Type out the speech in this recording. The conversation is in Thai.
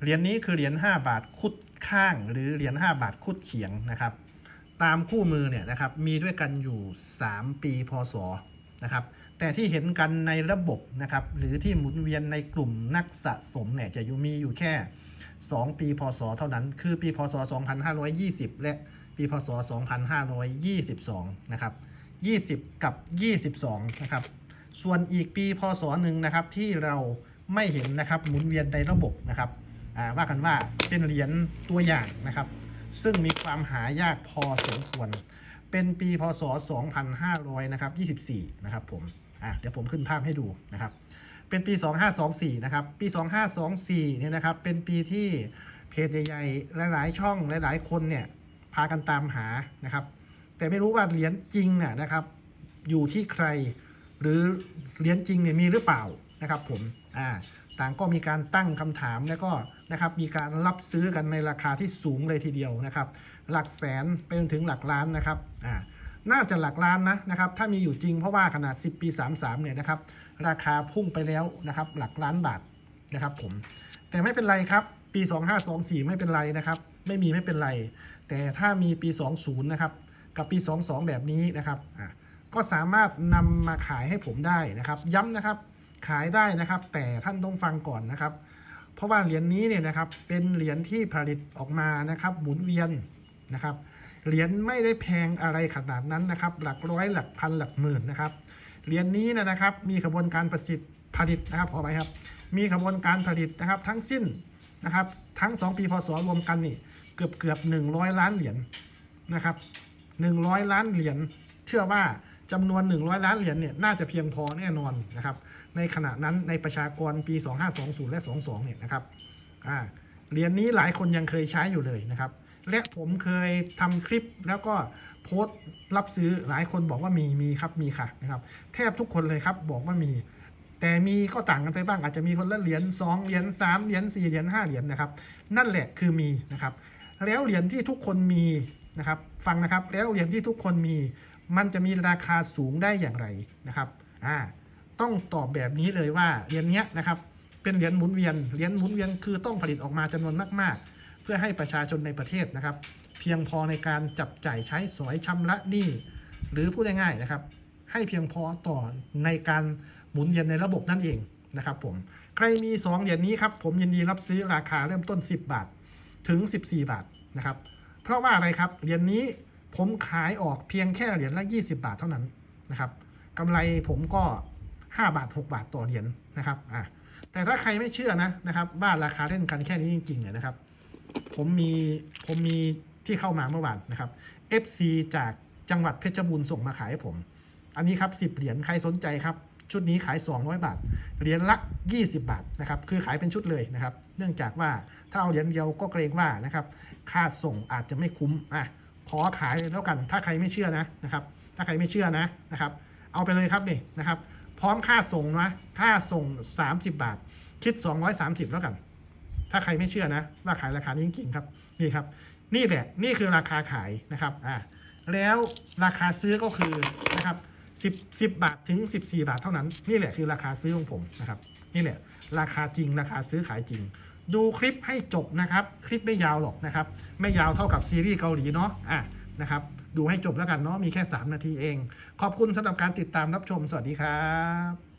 เหรียญนี้คือเหรียญ5บาทคุดข้าง หรือเหรียญ5บาทคุดเขียงนะครับ ตามคู่มือเนี่ยนะครับมีด้วยกันอยู่ 3 ปีพศนะครับแต่ที่เห็นกันในระบบนะครับหรือที่หมุนเวียนในกลุ่มนักสะสมเนี่ยจะอยู่มีอยู่แค่ 2 ปีพศเท่านั้น คือปีพศ 2520 และปีพศ 2522 นะครับ 20 กับ 22 นะครับ ส่วนอีกปีพศหนึ่งนะครับที่เราไม่เห็นนะครับหมุนเวียนในระบบนะครับ ว่ากันว่าเป็นเหรียญตัวอย่างนะครับ ซึ่งมีความหายากพอสมควร เป็นปีพศ 2500นะครับ24 นะครับผมอะเดี๋ยวผมขึ้นภาพให้ดูนะครับ เป็นปี 2524 นะครับ ปี 2524 เนี่ยนะครับ เป็นปีที่เพจใหญ่ๆ หลายๆ ช่องหลายๆ คนเนี่ยพากันตามหานะครับ แต่ไม่รู้ว่าเหรียญจริงเนี่ยนะครับ อยู่ที่ใคร หรือเหรียญจริงเนี่ยมีหรือเปล่านะครับผม อ่าต่างก็มีการตั้งคำถามแล้วก็นะครับมีการรับซื้อกันในราคาที่สูงเลยทีเดียวนะครับ หลักแสนไปจนถึงหลักล้านนะครับอ่าน่าจะหลักล้านนะนะครับ ถ้ามีอยู่จริงเพราะว่าขนาด 10 ปี 33 เนี่ยนะครับ ราคาพุ่งไปแล้วนะครับ หลักล้านบาทนะครับผม แต่ไม่เป็นไรครับ ปี 2524 ไม่เป็นไรนะครับ ไม่มีไม่เป็นไร แต่ถ้ามีปี 20 นะครับ กับปี 22 แบบนี้นะครับ อะ ก็สามารถนำมาขายให้ผมได้นะครับ ย้ำนะครับ ขายได้นะครับ แต่ท่านต้องฟังก่อนนะครับ เพราะว่าเหรียญนี้เนี่ยนะครับเป็นเหรียญที่ผลิตออกมานะครับ หมุนเวียนนะครับเหรียญไม่ได้แพงอะไรขนาดนั้นนะครับ หลักร้อยหลักพันหลักหมื่นนะครับเหรียญนี้นะครับ มีกระบวนการประสิทธิ์ผลิตนะครับขอไปครับ มีกระบวนการผลิตนะครับ ทั้งสิ้นนะครับ ทั้ง 2 ปีพศรวมกันนี่เกือบเกือบ100ล้านเหรียญนะครับ100ล้านเหรียญเชื่อว่าจำนวน 100 ล้านเหรียญเนี่ยน่าจะเพียงพอแน่นอนนะครับ ในขณะนั้นในประชากรปี 2520 และ 22 เนี่ยนะครับอ่าเหรียญนี้หลายคนยังเคยใช้อยู่เลยนะครับ และผมเคยทำคลิปแล้วก็โพสต์รับซื้อหลายคนบอกว่ามีมีครับมีค่ะนะครับ แทบทุกคนเลยครับบอกว่ามี แต่มีก็ต่างกันไปบ้างอาจจะมีคนละเหรียญ2เหรียญ3เหรียญ4เหรียญ5เหรียญนะครับ นั่นแหละคือมีนะครับ แล้วเหรียญที่ทุกคนมีนะครับ ฟังนะครับแล้วเหรียญที่ทุกคนมี มันจะมีราคาสูงได้อย่างไรนะครับอ่า ต้องตอบแบบนี้เลยว่าเหรียญนี้นะครับเป็นเหรียญหมุนเวียนเหรียญหมุนเวียนคือต้องผลิตออกมาจำนวนมาก ๆ เพื่อให้ประชาชนในประเทศนะครับ เพียงพอในการจับจ่ายใช้สอยชำระหนี้หรือพูดง่ายๆนะครับ ให้เพียงพอต่อในการหมุนเวียนในระบบนั่นเองนะครับผมใครมี 2 เหรียญนี้ครับผมยินดีรับซื้อราคาเริ่มต้น 10 บาทถึง 14 บาทนะครับ เพราะว่าอะไรครับเหรียญนี้ผมขายออกเพียงแค่เหรียญละ 20 บาทเท่านั้นนะครับกำไรผมก็ 5 บาท 6 บาทต่อเหรียญนะครับอะแต่ถ้าใครไม่เชื่อนะนะครับว่าราคาเล่นกันแค่นี้จริงๆเนี่ยนะครับ ผมมีผมมีที่เข้ามาเมื่อวานนะครับ FC จากจังหวัดเพชรบูรณ์ส่งมาขายให้ผม อันนี้ครับ10เหรียญใครสนใจครับ ชุดนี้ขาย 200 บาท เหรียญละ 20 บาทนะครับ คือขายเป็นชุดเลยนะครับ เนื่องจากว่าถ้าเอาเหรียญเดียวก็เกรงว่านะครับค่าส่งอาจจะไม่คุ้มอะขอขายเลยแล้วกัน ถ้าใครไม่เชื่อนะนะครับ ถ้าใครไม่เชื่อนะนะครับ เอาไปเลยครับนี่นะครับ ร้อมค่าส่งนะ ค่าส่ง 30 บาท คิด 230 แล้วกัน ถ้าใครไม่เชื่อนะ ว่าขายราคานี้จริงๆครับ นี่ครับ นี่แหละ นี่คือราคาขายนะครับ อ่า แล้วราคาซื้อก็คือนะครับ10 10 บาทถึง 14 บาทเท่านั้น นี่แหละคือราคาซื้อของผมนะครับ นี่แหละ ราคาจริง ราคาซื้อขายจริง ดูคลิปให้จบนะครับ คลิปไม่ยาวหรอกนะครับ ไม่ยาวเท่ากับซีรีส์เกาหลีเนาะ อะ นะครับ ดูให้จบแล้วกันเนาะมีแค่ 3 นาทีเอง ขอบคุณสำหรับการติดตามรับชมสวัสดีครับ